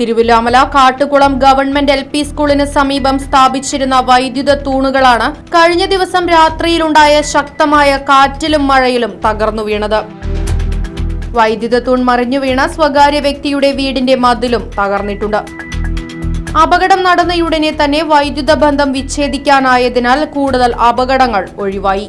Thiruvilwamala Kattukulam government L P സ്കൂളിന് സമീപം സ്ഥാപിച്ചിരുന്ന വൈദ്യുത തൂണുകളാണ് കഴിഞ്ഞ ദിവസം രാത്രിയിലുണ്ടായ ശക്തമായ കാറ്റിലും മഴയിലും തകർന്നു വീണത്. വൈദ്യുത തൂൺ മറിഞ്ഞു വീണ സ്വകാര്യ വ്യക്തിയുടെ വീടിന്റെ മതിലും തകർന്നിട്ടുണ്ട്. അപകടം നടന്നയുടനെ തന്നെ വൈദ്യുത ബന്ധം വിച്ഛേദിക്കാനായതിനാൽ കൂടുതൽ അപകടങ്ങൾ ഒഴിവായി.